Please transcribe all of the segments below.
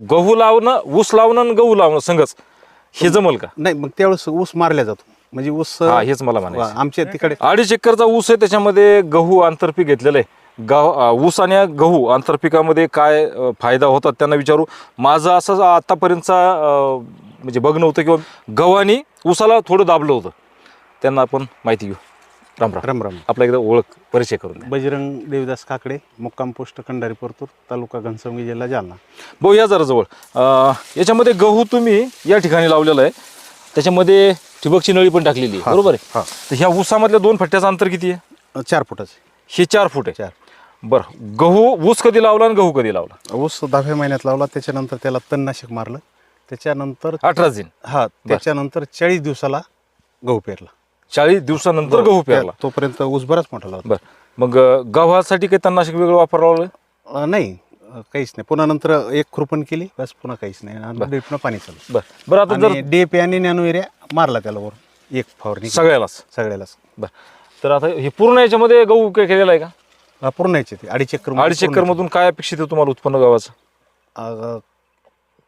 गहू लावणं ऊस लावणं आणि गहू लावणं संगच. हे जमल का? नाही मग त्यावेळेस ऊस मारला जातो. म्हणजे ऊस हा हेच मला म्हणायचं. आमच्या तिकडे अडीच एकरचा ऊस आहे त्याच्यामध्ये गहू आंतरपीक घेतलेलं आहे. गहू ऊस आणि गहू आंतरपिकामध्ये काय फायदा होतात त्यांना विचारू. माझं असं आतापर्यंतचा अं, म्हणजे बघणं होतं किंवा गव्हानी ऊसाला थोडं दाबलं होतं. त्यांना आपण माहिती घेऊ. राम राम. राम राम. आपल्या एकदा ओळख परिचय करून द्या. बजरंग देवदास काकडे मुक्काम पोस्ट कंडारी परतूर तालुका घनसंगी जिल्हा जालना. भाऊ या जरा जवळ अं, याच्यामध्ये गहू तुम्ही या ठिकाणी लावलेला आहे. त्याच्यामध्ये ठिबकची नळी पण टाकलेली आहे. बरोबर आहे? हा. तर ह्या ऊसामधल्या दोन फट्ट्याचं अंतर किती आहे? अ, चार फुटाचे हे चार फूट आहे. चार. बरं. गहू ऊस कधी लावला आणि गहू कधी लावला? ऊस दहाव्या महिन्यात लावला. त्याच्यानंतर त्याला तणनाशक मारलं. त्याच्यानंतर अठरा दिन. हा त्याच्यानंतर चाळीस दिवसाला गहू पेरला. चाळीस दिवसानंतर गहू पेरला. तोपर्यंत ऊस बराच मोठा लावला बर. मग गव्हासाठी काही तणनाशक वेगळं वापरावं लागलं? अ, नाही. अ, काहीच नाही. पुन्हा नंतर एक खुरपण केली बस पुन्हा काहीच नाही. आणि ड्रीपनं पाणी चालू. बर. बरं आता जर डीएपी आणि नॅनो एरिया मारला त्याला वर एक फवारणी केली. सगळ्यालाच? सगळ्यालाच. बर. तर आता हे पूर्ण याच्यामध्ये गहू काय केलेला आहे का? अ, पूर्ण याचे ते. अडीच एकर अडीच एकर मधून काय अपेक्षित आहे तुम्हाला उत्पन्न गव्हाचं? अ,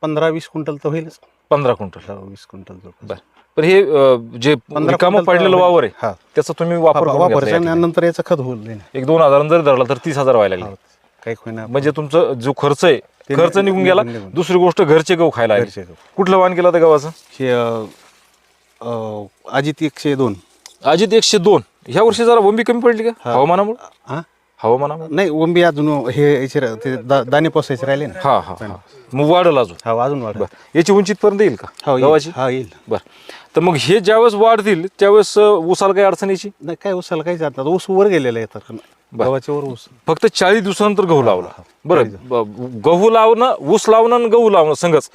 पंधरा वीस क्विंटल तर होईलच. पंधरा क्विंटल. वीस क्विंटल जवळपास. बर. पण हे अं, जे रिकामं पडलेलं वावर आहे हा. त्याचा तुम्ही वापर करून वापरायचं घेतला या आणि ठिकाणी. नंतर याचं खत होईल नाही एक दोन हजार जरी धरला तर तीस हजार व्हायला लागले काही होईना म्हणजे तुमचं जो खर्च आहे ते खर्च निघून गेला निघून गेला. दुसरी गोष्ट घरचे गहू खायला आले. घरचे गहू. कुठलं वाण केलं होतं गव्हाचं हे अ, अ, अजित एकशे दोन अजित एकशे दोन ह्या वर्षी जरा वंबी कमी पडली का हवामानामुळे हा हवामानामुळे नाही ओंबी अजून हे याचे रा- ते दा- दाणे पोसायचे राहिले ना. हा हा हा. मग वाढल अजून? हा अजून वाढ बर. याची उंची पर्यंत येईल का? हो गव्हाची? हा येईल. बर. तर मग हे ज्यावेळेस वाढतील त्यावेळेस अं, ऊसाला काही अडचण यायची? नाही काय उसाला काही जात नाही. ऊस वर गेलेला येतात गव्हाच्या वर ऊस. फक्त चाळीस दिवसानंतर गहू लावला. बरं. ब- गहू लावणं ऊस लावणं आणि गहू लावणं संगच.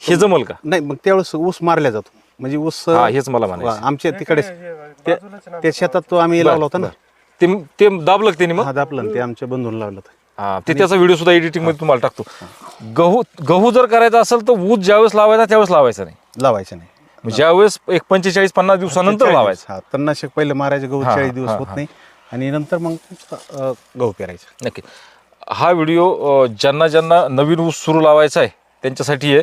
हे जमल का? नाही मग त्यावेळेस ऊस मारला जातो. म्हणजे ऊस हा हेच मला म्हणायचं. आमच्या तिकडे त्या त्या शेतात तो आम्ही लावला होता ना. ते ते दाबलं का त्यांनी मग? हा दापला ना, ते आमच्या बंधून लावलं होतं. हा ते त्याचा व्हिडिओ सुद्धा एडिटिंगमध्ये तुम्हाला टाकतो. गहू गहू जर करायचा असेल तर ऊस ज्यावेळेस लावायचा त्यावेळेस लावायचा नाही. लावायचं नाही. मग ज्यावेळेस एक पंचेचाळीस पन्नास दिवसानंतर लावायचं. हा तणनाशक पहिले मारायचे गहू हा, चाळीस दिवस हा, होत हा. नाही. आणि नंतर मग अ, गहू पेरायचं. नक्की. हा व्हिडिओ अ, ज्यांना ज्यांना नवीन ऊस सुरू लावायचा आहे त्यांच्यासाठी आहे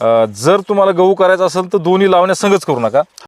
अ, जर तुम्हाला गहू करायचा असेल तर दोन्ही लावण्यासंगच करू नका.